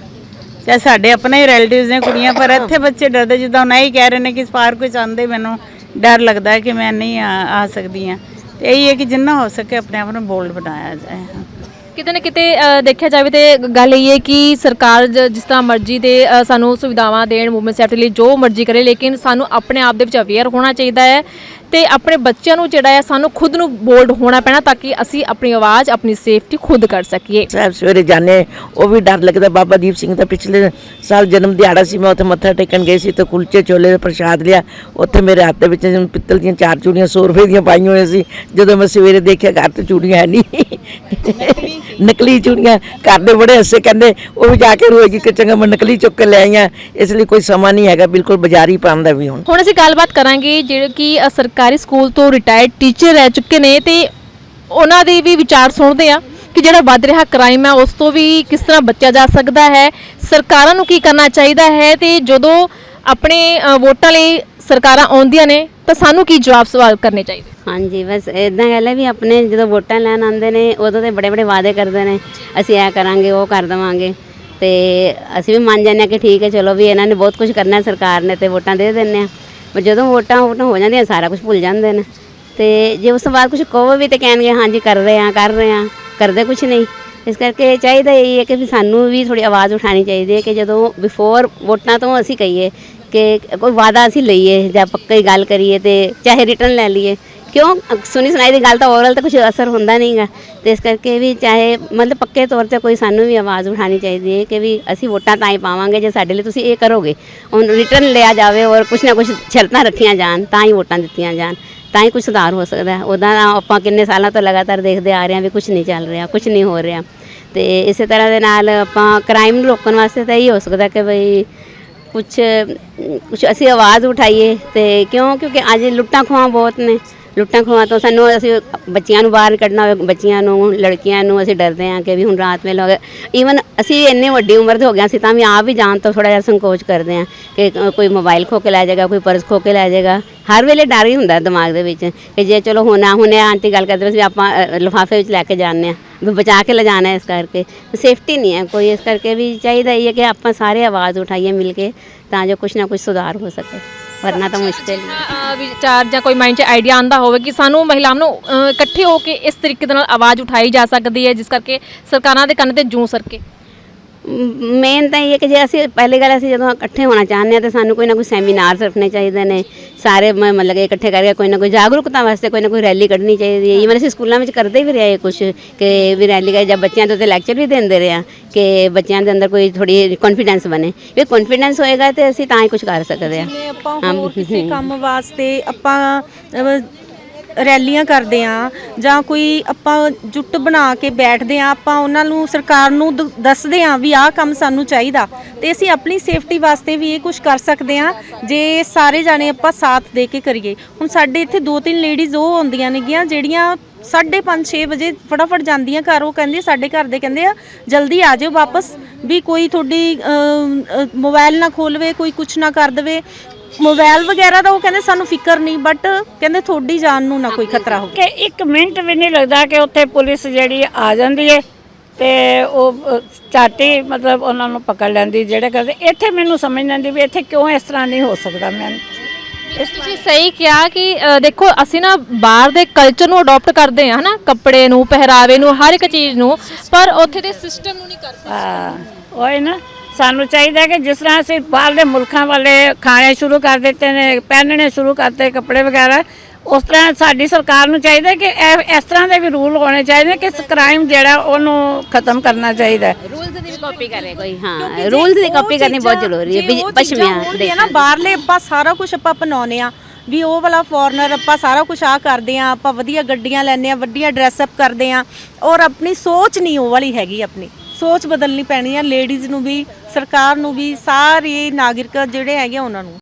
Speaker 2: ਚਾਹੇ ਸਾਡੇ ਆਪਣੇ ਹੀ ਰਿਲੇਟਿਵਸ ਨੇ ਕੁੜੀਆਂ, ਪਰ ਇੱਥੇ ਬੱਚੇ ਡਰਦੇ, ਜਿੱਦਾਂ ਹੁਣ ਇਹੀ ਕਹਿ ਰਹੇ ਨੇ ਕਿ ਇਸ ਪਾਰਕ ਵਿੱਚ ਆਉਂਦੇ ਮੈਨੂੰ ਡਰ ਲੱਗਦਾ ਕਿ ਮੈਂ ਨਹੀਂ ਆ ਆ ਸਕਦੀ ਹਾਂ। ਤੇ ਇਹੀ ਹੈ ਕਿ ਜਿੰਨਾ ਹੋ ਸਕੇ ਆਪਣੇ ਆਪ ਨੂੰ ਬੋਲਡ ਬਣਾਇਆ ਜਾਏ।
Speaker 1: ਕਿਤੇ ਨਾ ਕਿਤੇ ਅ, ਦੇਖਿਆ ਜਾਵੇ ਤੇ ਗੱਲ ਇਹ ਹੈ ਕਿ ਸਰਕਾਰ ਜ- ਜਿਸ ਤਰ੍ਹਾਂ ਮਰਜ਼ੀ ਦੇ ਅ, ਸਾਨੂੰ ਸੁਵਿਧਾਵਾਂ ਦੇਣ ਮੂਵਮੈਂਟ ਸੈਫਟੀ ਲਈ ਜੋ ਮਰਜ਼ੀ ਕਰੇ ਲੇਕਿਨ ਸਾਨੂੰ ਆਪਣੇ ਆਪ ਦੇ ਵਿੱਚ ਅਵੇਅਰ ਹੋਣਾ ਚਾਹੀਦਾ ਹੈ ਤੇ ਆਪਣੇ ਬੱਚਿਆਂ ਨੂੰ ਜਿਹੜਾ ਹੈ ਸਾਨੂੰ ਖੁਦ ਨੂੰ ਬੋਲਡ ਹੋਣਾ ਪੈਣਾ ਤਾਂ ਕਿ ਅਸੀਂ ਆਪਣੀ ਆਵਾਜ਼ ਆਪਣੀ ਸੇਫਟੀ ਖੁਦ ਕਰ ਸਕੀਏ।
Speaker 10: ਸਾਹਿਬ ਸਵੇਰੇ ਜਾਣੇ ਉਹ ਵੀ ਡਰ ਲੱਗਦਾ ਬਾਬਾ ਦੀਪ ਸਿੰਘ ਦਾ ਪਿਛਲੇ ਸਾਲ ਜਨਮ ਦਿਹਾੜਾ ਸੀ ਮੈਂ ਉੱਥੇ ਮੱਥਾ ਟੇਕਣ ਗਈ ਸੀ ਤੇ ਕੁਲਚੇ ਛੋਲੇ ਦਾ ਪ੍ਰਸ਼ਾਦ ਲਿਆ ਉੱਥੇ ਮੇਰੇ ਹੱਥ ਦੇ ਵਿੱਚ ਜਿਵੇਂ ਪਿੱਤਲ ਦੀਆਂ ਚਾਰ ਚੂੜੀਆਂ 100 ਰੁਪਏ ਦੀਆਂ ਪਾਈਆਂ ਹੋਈਆਂ ਸੀ ਜਦੋਂ ਮੈਂ ਸਵੇਰੇ ਦੇਖਿਆ ਘਰ ਤੇ ਚੂੜੀਆਂ ਹੈ ਨਹੀਂ ਨਕਲੀ ਚੂੜੀਆਂ ਘਰ ਦੇ ਬੜੇ ਹੱਸੇ ਕਹਿੰਦੇ ਉਹ ਵੀ ਜਾ ਕੇ ਰੋਏਗੀ ਕਿ ਚੰਗਾ ਮੈਂ ਨਕਲੀ ਚੁੱਕ ਕੇ ਲੈ ਆਈਆਂ ਇਸ ਲਈ ਕੋਈ ਸਮਾਂ ਨਹੀਂ ਹੈਗਾ ਬਿਲਕੁਲ ਬਾਜ਼ਾਰੀ ਪਾਉਣ ਦਾ ਵੀ ਹੁਣ।
Speaker 1: ਹੁਣ ਅਸੀਂ ਗੱਲਬਾਤ ਕਰਾਂਗੇ ਜਿਹੜੇ ਕਿ ਅ, ਸਰਕਾਰੀ ਸਕੂਲ ਤੋਂ ਰਿਟਾਇਰਡ ਟੀਚਰ ਰਹਿ ਚੁੱਕੇ ਨੇ ਤੇ ਉਹਨਾਂ ਦੇ ਵੀ ਵਿਚਾਰ ਸੁਣਦੇ ਆ ਕਿ ਜਿਹੜਾ ਵੱਧ ਰਿਹਾ ਕ੍ਰਾਈਮ ਹੈ ਉਸ ਤੋਂ ਵੀ ਕਿਸ ਤਰ੍ਹਾਂ ਬਚਿਆ ਜਾ ਸਕਦਾ ਹੈ ਸਰਕਾਰਾਂ ਨੂੰ ਕੀ ਕਰਨਾ ਚਾਹੀਦਾ ਹੈ ਤੇ ਜਦੋਂ ਆਪਣੇ ਅ, ਵੋਟਾਂ ਲਈ ਸਰਕਾਰਾਂ ਆਉਂਦੀਆਂ ਨੇ ਤਾਂ ਸਾਨੂੰ ਕੀ ਜਵਾਬ ਸਵਾਲ ਕਰਨੇ ਚਾਹੀਦੇ?
Speaker 5: ਹਾਂਜੀ, ਬਸ ਇਦਾਂ ਗੱਲ ਹੈ ਵੀ ਆਪਣੇ ਜਦੋਂ ਵੋਟਾਂ ਲੈਣ ਆਉਂਦੇ ਨੇ, ਉਦੋਂ ਤੇ ਬੜੇ ਬੜੇ ਵਾਅਦੇ ਕਰਦੇ ਨੇ, ਅਸੀਂ ਇਹ ਕਰਾਂਗੇ, ਉਹ ਕਰ ਦੇਵਾਂਗੇ। ਤੇ ਅਸੀਂ ਵੀ ਮੰਨ ਜਾਂਦੇ ਹਾਂ ਕਿ ਠੀਕ ਹੈ, ਚਲੋ ਵੀ ਇਹਨਾਂ ਨੇ ਬਹੁਤ ਕੁਝ ਕਰਨਾ, ਸਰਕਾਰ ਨੇ ਤੇ ਵੋਟਾਂ ਦੇ ਦਿੰਦੇ ਆ। ਪਰ ਜਦੋਂ ਵੋਟਾਂ ਵੋਟਾਂ ਹੋ ਜਾਂਦੀਆਂ, ਸਾਰਾ ਕੁਝ ਭੁੱਲ ਜਾਂਦੇ ਨੇ। ਤੇ ਜੇ ਉਸ ਤੋਂ ਬਾਅਦ ਕੁਝ ਕਹੋ ਵੀ ਤੇ ਕਹਿਣਗੇ, ਹਾਂਜੀ, ਕਰ ਰਹੇ ਆ ਕਰ ਰਹੇ ਆ ਕਰਦੇ ਕੁਝ ਨਹੀਂ। ਇਸ ਕਰਕੇ ਚਾਹੀਦਾ ਇਹ ਹੈ ਕਿ ਵੀ ਸਾਨੂੰ ਵੀ ਥੋੜੀ ਆਵਾਜ਼ ਉਠਾਣੀ ਚਾਹੀਦੀ ਹੈ ਕਿ ਜਦੋਂ ਬਿਫੋਰ ਵੋਟਾਂ ਤੋਂ ਅਸੀਂ ਕਹੀਏ ਕਿ ਕੋਈ ਵਾਅਦਾ ਅਸੀਂ ਲਈਏ ਜਾਂ ਪੱਕੀ ਗੱਲ ਕਰੀਏ ਤੇ ਚਾਹੇ ਰਿਟਰਨ ਲੈ ਲਈਏ। ਕਿਉਂ? ਸੁਣੀ ਸੁਣਾਈ ਦੀ ਗੱਲ ਤਾਂ ਓਵਰਆਲ ਤਾਂ ਕੁਝ ਅਸਰ ਹੁੰਦਾ ਨਹੀਂਗਾ ਤੇ ਇਸ ਕਰਕੇ ਵੀ ਚਾਹੇ ਮਤਲਬ ਪੱਕੇ ਤੌਰ ਤੇ ਕੋਈ ਸਾਨੂੰ ਵੀ ਆਵਾਜ਼ ਉਠਾਣੀ ਚਾਹੀਦੀ ਹੈ ਕਿ ਵੀ ਅਸੀਂ ਵੋਟਾਂ ਤਾਂ ਹੀ ਪਾਵਾਂਗੇ ਜੇ ਸਾਡੇ ਲਈ ਤੁਸੀਂ ਇਹ ਕਰੋਗੇ। ਹੁਣ ਰਿਟਰਨ ਲਿਆ ਜਾਵੇ ਔਰ ਕੁਝ ਨਾ ਕੁਝ ਸ਼ਰਤਾਂ ਰੱਖੀਆਂ ਜਾਣ, ਤਾਂ ਹੀ ਵੋਟਾਂ ਦਿੱਤੀਆਂ ਜਾਣ, ਤਾਂ ਹੀ ਕੁਝ ਸੁਧਾਰ ਹੋ ਸਕਦਾ ਹੈ। ਉੱਦਾਂ ਆਪਾਂ ਕਿੰਨੇ ਸਾਲਾਂ ਤੋਂ ਲਗਾਤਾਰ ਦੇਖਦੇ ਆ ਰਹੇ ਹਾਂ ਵੀ ਕੁਝ ਨਹੀਂ ਚੱਲ ਰਿਹਾ ਕੁਝ ਨਹੀਂ ਹੋ ਰਿਹਾ। ਤੇ ਇਸੇ ਤਰ੍ਹਾਂ ਦੇ ਨਾਲ ਆਪਾਂ ਕ੍ਰਾਈਮ ਨੂੰ ਰੋਕਣ ਵਾਸਤੇ ਤਾਂ ਇਹ ਹੋ ਸਕਦਾ ਕਿ ਬਈ ਕੁਝ ਕੁਝ ਅਸੀਂ ਆਵਾਜ਼ ਉਠਾਈਏ ਤੇ ਕਿਉਂ? ਕਿਉਂਕਿ ਅੱਜ ਲੁੱਟਾਂ ਖੋਹਾਂ ਬਹੁਤ ਨੇ। ਲੁੱਟਾਂ ਖੋਹਾਂ ਤੋਂ ਸਾਨੂੰ ਅਸੀਂ ਬੱਚਿਆਂ ਨੂੰ ਬਾਹਰ ਕੱਢਣਾ ਹੋਵੇ ਬੱਚਿਆਂ ਨੂੰ ਲੜਕੀਆਂ ਨੂੰ ਅਸੀਂ ਡਰਦੇ ਹਾਂ ਕਿ ਵੀ ਹੁਣ ਰਾਤ ਵੇਲੇ ਈਵਨ ਅਸੀਂ ਇੰਨੇ ਵੱਡੀ ਉਮਰ ਦੇ ਹੋ ਗਏ ਅਸੀਂ ਤਾਂ ਵੀ ਆਪ ਵੀ ਜਾਣ ਤੋਂ ਥੋੜਾ ਜਿਹਾ ਸੰਕੋਚ ਕਰਦੇ ਹਾਂ ਕਿ ਕੋਈ ਮੋਬਾਈਲ ਖੋ ਕੇ ਲੈ ਜਾਏਗਾ ਕੋਈ ਪਰਸ ਖੋ ਕੇ ਲੈ ਜਾਏਗਾ। ਹਰ ਵੇਲੇ ਡਰ ਹੀ ਹੁੰਦਾ ਦਿਮਾਗ ਦੇ ਵਿੱਚ ਕਿ ਜੇ ਚਲੋ ਹੁਣ ਆ ਹੁਣੇ ਆਂਟੀ ਗੱਲ ਕਰਦੇ ਸੀ ਆਪਾਂ ਅ, ਲਿਫਾਫੇ ਵਿੱਚ ਲੈ ਕੇ ਜਾਂਦੇ ਆ ਵੀ ਬਚਾ ਕੇ ਲਿਜਾਣਾ ਇਸ ਕਰਕੇ। ਸੇਫਟੀ ਨਹੀਂ ਹੈ ਕੋਈ ਇਸ ਕਰਕੇ ਵੀ ਚਾਹੀਦਾ ਹੀ ਹੈ ਕਿ ਆਪਾਂ ਸਾਰੇ ਆਵਾਜ਼ ਉਠਾਈਏ ਮਿਲ ਕੇ ਤਾਂ ਜੋ ਕੁਝ ਨਾ ਕੁਝ ਸੁਧਾਰ ਹੋ ਸਕੇ। ਵਰਨਾ ਤਾਂ ਮੁਸ਼ਕਿਲ ਹੀ ਹੈ।
Speaker 1: ਅ, ਵਿਚਾਰ ਜਾਂ ਕੋਈ ਮਾਈਂਡ 'ਚ ਆਈਡੀਆ ਆਂਦਾ ਹੋਵੇ ਕਿ ਸਾਨੂੰ ਮਹਿਲਾਵਾਂ ਨੂੰ ਅ, ਇਕੱਠੇ ਹੋ ਕੇ ਇਸ ਤਰੀਕੇ ਦੇ ਨਾਲ ਆਵਾਜ਼ ਉਠਾਈ ਜਾ ਸਕਦੀ ਹੈ ਜਿਸ ਕਰਕੇ ਸਰਕਾਰਾਂ ਦੇ ਕੰਨ ਤੇ ਜੂੰ ਸਰਕੇ।
Speaker 5: ਮੇਨ ਤਾਂ ਇਹ ਹੈ ਕਿ ਜੇ ਅਸੀਂ ਪਹਿਲੀ ਗੱਲ ਅਸੀਂ ਜਦੋਂ ਇਕੱਠੇ ਹੋਣਾ ਚਾਹੁੰਦੇ ਹਾਂ ਤਾਂ ਸਾਨੂੰ ਕੋਈ ਨਾ ਕੋਈ ਸੈਮੀਨਾਰ ਰੱਖਣੇ ਚਾਹੀਦੇ ਨੇ ਸਾਰੇ ਮ- ਮਤਲਬ ਕਿ ਇਕੱਠੇ ਕਰਕੇ ਕੋਈ ਨਾ ਕੋਈ ਜਾਗਰੂਕਤਾ ਵਾਸਤੇ ਕੋਈ ਨਾ ਕੋਈ ਰੈਲੀ ਕੱਢਣੀ ਚਾਹੀਦੀ ਹੈ। ਈਵਨ ਅਸੀਂ ਸਕੂਲਾਂ ਵਿੱਚ ਕਰਦੇ ਵੀ ਰਹੇ ਕੁਝ ਕਿ ਵੀ ਰੈਲੀ ਕਰ ਜਾਂ ਬੱਚਿਆਂ ਦੇ ਉੱਤੇ ਲੈਕਚਰ ਵੀ ਦਿੰਦੇ ਰਹੇ ਹਾਂ ਕਿ ਬੱਚਿਆਂ ਦੇ ਅੰਦਰ ਕੋਈ ਥੋੜੀ ਕੌਨਫੀਡੈਂਸ ਬਣੇ। ਇਹ ਕੌਨਫੀਡੈਂਸ ਹੋਏਗਾ ਤੇ ਅਸੀਂ ਤਾਂ ਹੀ ਕੁਝ ਕਰ ਸਕਦੇ
Speaker 6: ਜਿਵੇਂ ਆਪਾਂ ਹੋਰ ਕਿਸੇ। ਕੰਮ ਵਾਸਤੇ ਆਪਾਂ ਅਹ, ਰੈਲੀਆਂ ਕਰਦੇ ਆ ਜਾਂ ਕੋਈ ਆਪਾਂ ਜੁੱਟ ਬਣਾ ਕੇ ਬੈਠਦੇ ਆ, ਆਪਾਂ ਉਹਨਾਂ ਨੂੰ ਸਰਕਾਰ ਨੂੰ ਦ- ਦੱਸਦੇ ਆ ਵੀ ਆਹ ਕੰਮ ਸਾਨੂੰ ਚਾਹੀਦਾ ਤੇ ਅਸੀਂ ਆਪਣੀ ਸੇਫਟੀ ਵਾਸਤੇ ਵੀ ਇਹ ਕੁਝ ਕਰ ਸਕਦੇ ਆ, ਜੇ ਸਾਰੇ ਜਾਣੇ ਆਪਾਂ ਸਾਥ ਦੇ ਕੇ ਕਰੀਏ। ਹੁਣ ਸਾਡੇ ਇੱਥੇ ਦੋ ਤਿੰਨ ਲੇਡੀਜ਼ ਉਹ ਆਉਂਦੀਆਂ ਨੇਗੀਆਂ ਜਿਹੜੀਆਂ 5:30 6 ਵਜੇ ਫਟਾਫਟ ਜਾਂਦੀਆਂ ਘਰ, ਉਹ ਕਹਿੰਦੇ ਸਾਡੇ ਘਰ ਦੇ ਕਹਿੰਦੇ ਆ, ਜਲਦੀ ਆ ਜਾਓ ਵਾਪਸ ਵੀ ਕੋਈ ਤੁਹਾਡੀ ਮੋਬਾਈਲ ਨਾ ਖੋਲਵੇ, ਕੋਈ ਕੁਛ ਨਾ ਕਰ ਦੇਵੇ। ਮੋਬਾਈਲ ਵਗੈਰਾ ਦਾ ਉਹ ਕਹਿੰਦੇ ਸਾਨੂੰ ਫਿਕਰ ਨਹੀਂ ਬਟ ਕਹਿੰਦੇ ਤੁਹਾਡੀ ਜਾਨ ਨੂੰ ਨਾ ਕੋਈ ਖਤਰਾ ਹੋਵੇ।
Speaker 3: ਕਿ ਇੱਕ ਮਿੰਟ ਵੀ ਨਹੀਂ ਲੱਗਦਾ ਕਿ ਉੱਥੇ ਪੁਲਿਸ ਜਿਹੜੀ ਆ ਜਾਂਦੀ ਏ ਤੇ ਉਹ ਝਾਟੀ ਮਤਲਬ ਉਹਨਾਂ ਨੂੰ ਪਕੜ ਲੈਂਦੀ ਜਿਹੜੇ ਕਰਦੇ ਇੱਥੇ ਮੈਨੂੰ ਸਮਝ ਨਹੀਂ ਆਉਂਦੀ ਵੀ ਇੱਥੇ ਕਿਉਂ ਇਸ ਤਰ੍ਹਾਂ ਨਹੀਂ ਹੋ ਸਕਦਾ ਮੈਂ
Speaker 1: ਤੁਸੀਂ ਸਹੀ ਕਿਹਾ ਕਿ ਦੇਖੋ ਅਸੀਂ ਨਾ ਬਾਹਰ ਦੇ ਕਲਚਰ ਨੂੰ ਅਡਾਪਟ ਕਰਦੇ ਹਾਂ ਹਨਾ? ਕੱਪੜੇ ਨੂੰ ਪਹਿਰਾਵੇ ਨੂੰ ਹਰ ਇੱਕ ਚੀਜ਼ ਨੂੰ ਪਰ ਉੱਥੇ ਦੇ ਸਿਸਟਮ ਨੂੰ ਨਹੀਂ ਕਰਦੇ
Speaker 3: ਹਾਂ ਉਹ ਨਾ। ਸਾਨੂੰ ਚਾਹੀਦਾ ਕਿ ਜਿਸ ਤਰ੍ਹਾਂ ਅਸੀਂ ਬਾਹਰਲੇ ਮੁਲਕਾਂ ਵਾਲੇ ਖਾਣੇ ਸ਼ੁਰੂ ਕਰ ਦਿੱਤੇ ਨੇ ਪਹਿਨਣੇ ਸ਼ੁਰੂ ਕਰਤੇ ਕੱਪੜੇ ਵਗੈਰਾ ਉਸ ਤਰ੍ਹਾਂ ਸਾਡੀ ਸਰਕਾਰ ਨੂੰ ਚਾਹੀਦਾ ਕਿ ਇਹ- ਇਸ ਤਰ੍ਹਾਂ ਦੇ ਵੀ ਰੂਲ ਹੋਣੇ ਚਾਹੀਦੇ ਕਿ ਕ੍ਰਾਈਮ ਜਿਹੜਾ ਉਹਨੂੰ ਖਤਮ ਕਰਨਾ ਚਾਹੀਦਾ
Speaker 5: ਰੂਲਸ ਦੀ ਕਾਪੀ ਕਰੇ ਕੋਈ ਹਾਂ। ਰੂਲਸ ਦੀ ਕਾਪੀ ਕਰਨੀ ਬਹੁਤ ਜ਼ਰੂਰੀ ਹੈ ਪਛਮੀਆਂ
Speaker 6: ਦੇ ਨਾ ਬਾਹਰਲੇ ਆਪਾਂ ਸਾਰਾ ਕੁਝ ਆਪਾਂ ਅਪਣਾਉਨੇ ਆ ਵੀ ਉਹ ਵਾਲਾ ਫੋਰਨਰ ਆਪਾਂ ਸਾਰਾ ਕੁਝ ਆ ਕਰਦੇ ਆ ਆਪਾਂ ਵਧੀਆ ਗੱਡੀਆਂ ਲੈਨੇ ਆ ਵੱਡੀਆਂ ਡਰੈਸ ਅਪ ਕਰਦੇ ਆ ਔਰ ਆਪਣੀ ਸੋਚ ਨਹੀਂ ਉਹ ਵਾਲੀ ਹੈਗੀ ਆਪਣੀ। ਸੋਚ ਬਦਲਣੀ ਪੈਣੀ ਆ ਲੇਡੀਜ਼ ਨੂੰ ਵੀ, ਸਰਕਾਰ ਨੂੰ ਵੀ, ਸਾਰੇ ਨਾਗਰਿਕ ਜਿਹੜੇ ਹੈਗੇ ਆ ਉਹਨਾਂ ਨੂੰ।